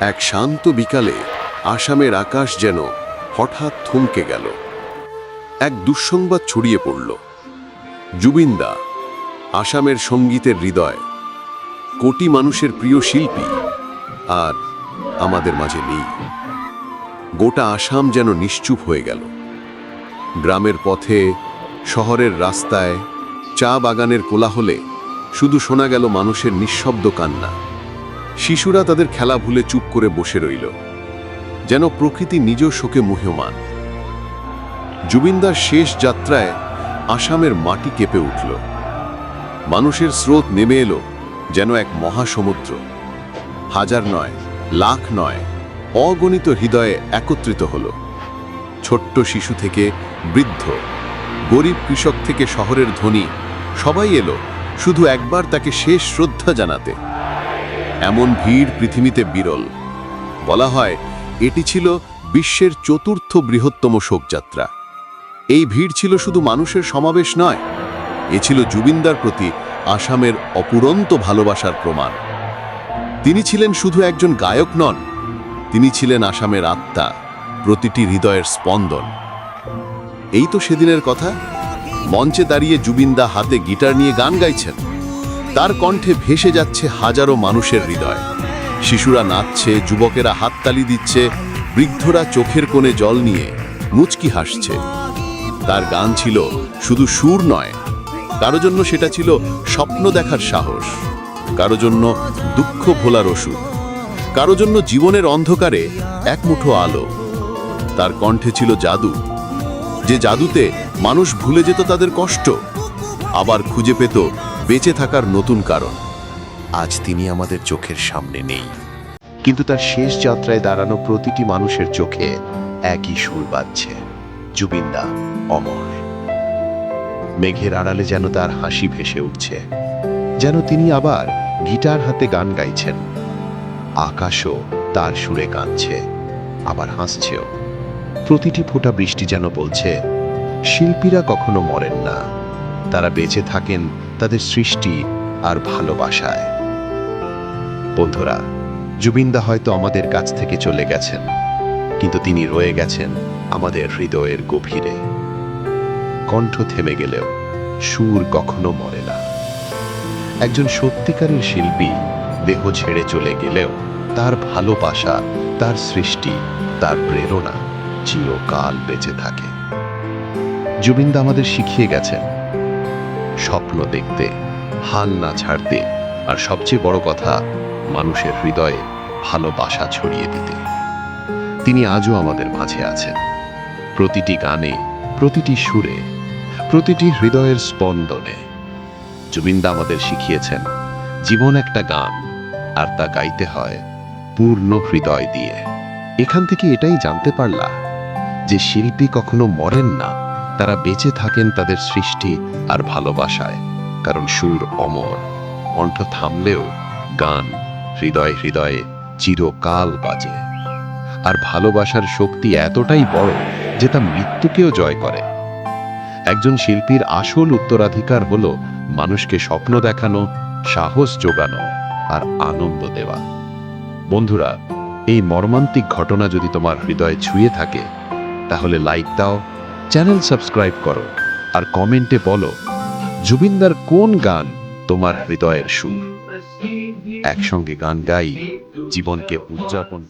এক শান্ত বিকালে আসামের আকাশ যেন হঠাৎ থমকে গেল। এক দুঃসংবাদ ছড়িয়ে পড়ল। জুবিনদা, আসামের সঙ্গীতের হৃদয়, কোটি মানুষের প্রিয় শিল্পী, আর আমাদের মাঝে নেই। গোটা আসাম যেন নিশ্চুপ হয়ে গেল। গ্রামের পথে, শহরের রাস্তায়, চা বাগানের কোলাহলে শুধু শোনা গেল মানুষের নিঃশব্দ কান্না। শিশুরা তাদের খেলা ভুলে চুপ করে বসে রইল, যেন প্রকৃতি নিজ শোকে মুহ্যমান। জুবিনদার শেষ যাত্রায় আসামের মাটি কেঁপে উঠল। মানুষের স্রোত নেমে এলো যেন এক মহাসমুদ্র। হাজার নয়, লাখ নয়, অগণিত হৃদয়ে একত্রিত হলো। ছোট্ট শিশু থেকে বৃদ্ধ, গরিব কৃষক থেকে শহরের ধনী, সবাই এলো শুধু একবার তাকে শেষ শ্রদ্ধা জানাতে। এমন ভিড় পৃথিবীতে বিরল। বলা হয়, এটি ছিল বিশ্বের চতুর্থ বৃহত্তম শোকযাত্রা। এই ভিড় ছিল শুধু মানুষের সমাবেশ নয়, এ ছিল জুবিনদার প্রতি আসামের অপুরন্ত ভালোবাসার প্রমাণ। তিনি ছিলেন শুধু একজন গায়ক নন, তিনি ছিলেন আসামের আত্মা, প্রতিটি হৃদয়ের স্পন্দন। এই তো সেদিনের কথা, মঞ্চে দাঁড়িয়ে জুবিনদা হাতে গিটার নিয়ে গান গাইছেন। তার কণ্ঠে ভেসে যাচ্ছে হাজারো মানুষের হৃদয়। শিশুরা নাচছে, যুবকেরা হাততালি দিচ্ছে, বৃদ্ধরা চোখের কোণে জল নিয়ে মুচকি হাসছে। তার গান ছিল শুধু সুর নয়, কারও জন্য সেটা ছিল স্বপ্ন দেখার সাহস, কারও জন্য দুঃখ ভোলার ওষুধ, কারও জন্য জীবনের অন্ধকারে এক মুঠো আলো। তার কণ্ঠে ছিল জাদু, যে জাদুতে মানুষ ভুলে যেত তাদের কষ্ট, আবার খুঁজে পেত বেঁচে থাকার নতুন কারণ, আজ তিনি আমাদের চোখের সামনে নেই। কিন্তু তার শেষ যাত্রায় দাঁড়ানো প্রতিটি মানুষের চোখে একই সুর বাজছে। জুবিনদা, অমর। মেঘের আড়ালে যেন তার হাসি ভেসে উঠছে। যেন তিনি আবার গিটার হাতে গান গাইছেন। আকাশও তার সুরে কাঁদছে, আবার হাসছেও। প্রতিটি ফোঁটা বৃষ্টি যেন বলছে, শিল্পীরা কখনো মরেন না। তারা বেঁচে থাকেন তাদের সৃষ্টি আর ভালোবাসায়। বন্ধুরা, জুবিনদা হয়তো আমাদের কাছ থেকে চলে গেছেন, কিন্তু তিনি রয়ে গেছেন আমাদের হৃদয়ের গভীরে। কণ্ঠ থেমে গেলেও সুর কখনো মরে না। একজন সত্যিকারের শিল্পী দেহ ছেড়ে চলে গেলেও তার ভালোবাসা, তার সৃষ্টি, তার প্রেরণা চিরকাল বেঁচে থাকে। জুবিনদা আমাদের শিখিয়ে গেছেন স্বপ্ন দেখতে, হাল না ছাড়তে আর সবচেয়ে বড় কথা, মানুষের হৃদয়ে ভালোবাসা ছড়িয়ে দিতে। তিনি আজও আমাদের মাঝে আছেন। প্রতিটি গানে, প্রতিটি সুরে, প্রতিটি হৃদয়ের স্পন্দনে। জুবিনদা আমাদের শিখিয়েছেন, জীবন একটা গান, আর তা গাইতে হয় পূর্ণ হৃদয় দিয়ে। এখান থেকে এটাই জানতে পারলা যে শিল্পী কখনো মরেন না। তারা বেঁচে থাকেন তাদের সৃষ্টি আর ভালোবাসায়, কারণ সুর অমর। কণ্ঠ থামলেও গান হৃদয় হৃদয়ে চিরকাল বাজে। আর ভালোবাসার শক্তি এতটাই বড় যে তা মৃত্যুকেও জয় করে। একজন শিল্পীর আসল উত্তরাধিকার হলো মানুষকে স্বপ্ন দেখানো, সাহস যোগানো আর আনন্দ দেওয়া। বন্ধুরা, এই মর্মান্তিক ঘটনা যদি তোমার হৃদয়ে ছুঁয়ে থাকে, তাহলে লাইক দাও চ্যানেল সাবস্ক্রাইব করো আর কমেন্টে বলো, জুবিনদার কোন গান তোমার হৃদয়ের সুর একসঙ্গে গান গাই, জীবনকে উদযাপন।